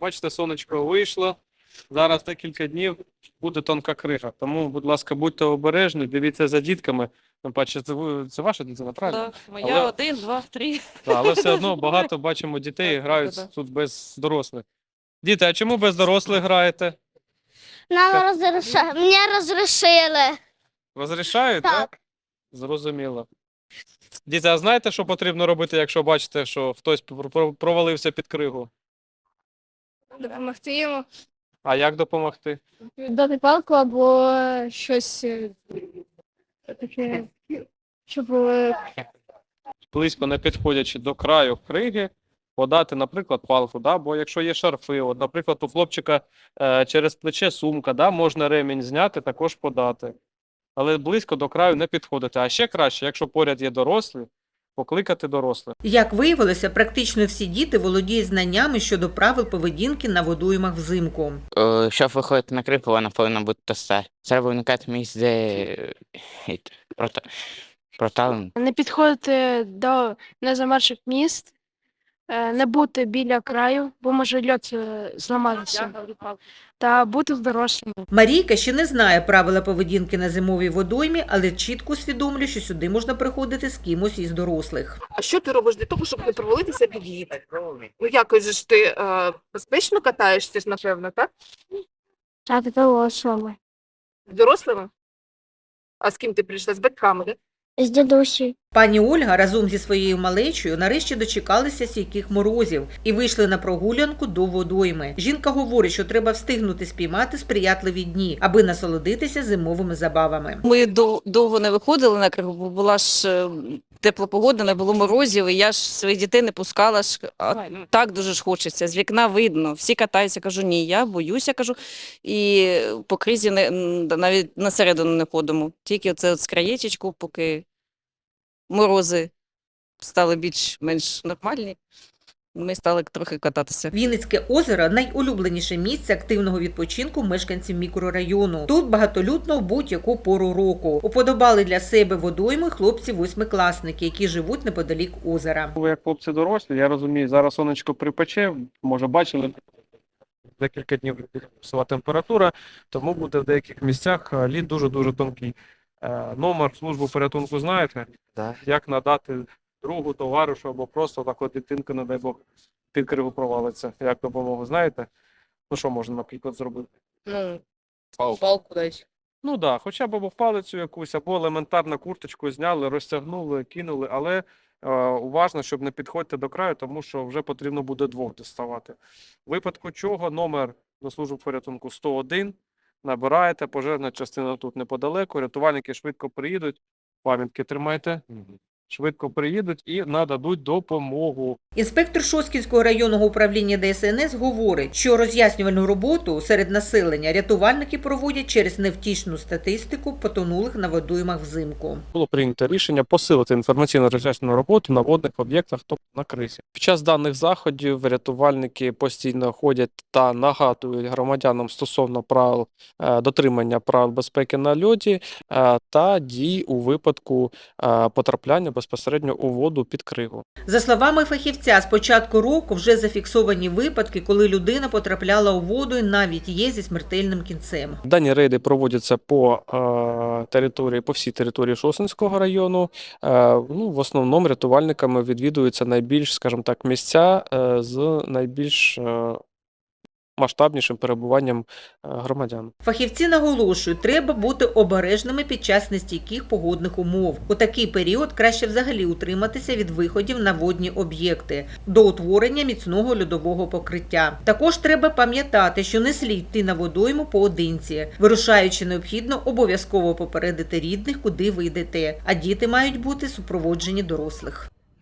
Бачите, сонечко вийшло. Зараз декілька днів буде тонка крига. Тому, будь ласка, будьте обережні, дивіться за дітками. Тим паче, це, ви- це ваша дитина, правильно? Так, моя Але- один, два, три. Так, але все одно багато бачимо дітей Так, грають да-да. тут без дорослих. Діти, а чому без дорослих граєте? Нам розрішили. Мені розрішили. Розрішають, Так. так? Зрозуміло. Діти, а знаєте, що потрібно робити, якщо бачите, що хтось пр- пр- провалився під кригу? Допомогти йому. А як допомогти? Дати палку або щось е, таке, щоб е, близько не підходячи до краю криги, подати, наприклад, палку, да? бо якщо є шарфи, от, наприклад, у хлопчика е, через плече сумка, да? можна ремінь зняти, також подати. Але близько до краю не підходити. А ще краще, якщо поряд є дорослі, покликати дорослих. Як виявилося, практично всі діти володіють знаннями щодо правил поведінки на водоймах взимку. Е, Щоб виходити на крик, вона повинна бути тоста. Треба уникати місць, де е, прота- проталин. не підходити до незамерших міст, не бути біля краю, бо може льот е, зламатися, та бути дорослими. Марійка ще не знає правила поведінки на зимовій водоймі, але чітко усвідомлює, що сюди можна приходити з кимось із дорослих. А що ти робиш для того, щоб не провалитися під лід? Ну якось же ж ти е, безпечно катаєшся ж, напевно, так? Стати дорослими. З дорослими? А з ким ти прийшла? З батьками, так? З дідусі. Пані Ольга разом зі своєю малечою нарешті дочекалися стійких морозів і вийшли на прогулянку до водойми. Жінка говорить, що треба встигнути спіймати сприятливі дні, аби насолодитися зимовими забавами. Ми довго не виходили на кригу, бо була ж е, тепла погода, не було морозів, і я ж своїх дітей не пускала. ж, А так дуже ж хочеться. З вікна видно. Всі катаються, кажу, ні, я боюся, кажу. І по кризі не, навіть на середину не ходимо. Тільки оце от з краєчечку, поки морози стали більш-менш нормальні, ми стали трохи кататися. Вінницьке озеро найулюбленіше місце активного відпочинку мешканців мікрорайону. Тут багатолюдно в будь-яку пору року. Уподобали для себе водойми хлопці восьмикласники, які живуть неподалік озера. Ви як хлопці дорослі, я розумію, зараз сонечко припече, може бачили. Декілька днів буде плюсова температура, тому буде в деяких місцях лід дуже-дуже тонкий. Е, Номер службу порятунку знаєте? Так. Як надати другу, товаришу або просто так от дитинка, не дай Бог, під криву провалиться. Як допомогу, знаєте? Ну що можна, наприклад, зробити? Ну, палку десь. Ну так, да, хоча б або палицю якусь, або елементарно курточку зняли, розтягнули, кинули, але е, уважно, щоб не підходьте до краю, тому що вже потрібно буде двох доставати. В випадку чого номер до служби порятунку 101, набираєте, пожежна частина тут неподалеку, рятувальники швидко приїдуть, пам'ятки тримайте, швидко приїдуть і нададуть допомогу. Інспектор Шоскінського районного управління ДСНС говорить, що роз'яснювальну роботу серед населення рятувальники проводять через невтішну статистику потонулих на водоймах взимку. було прийнято рішення посилити інформаційно роз'яснену роботу на водних об'єктах, тобто на крисі. Під час даних заходів рятувальники постійно ходять та нагадують громадянам стосовно правил е, дотримання правил безпеки на льоді е, та дій у випадку е, потрапляння безпосередньо у воду під кригу. За словами фахівця, з початку року вже зафіксовані випадки, коли людина потрапляла у воду і навіть є зі смертельним кінцем. Дані рейди проводяться по е, території, по всій території Шосинського району. Е, ну, в основному рятувальниками відвідуються найбільш, скажімо так, місця е, з найбільш масштабнішим перебуванням е, громадян. Фахівці наголошують, треба бути обережними під час нестійких погодних умов. У такий період краще взагалі утриматися від виходів на водні об'єкти до утворення міцного льодового покриття. Також треба пам'ятати, що не слід йти на водойму поодинці. Вирушаючи, необхідно обов'язково попередити рідних, куди ви йдете, а діти мають бути супроводжені дорослих.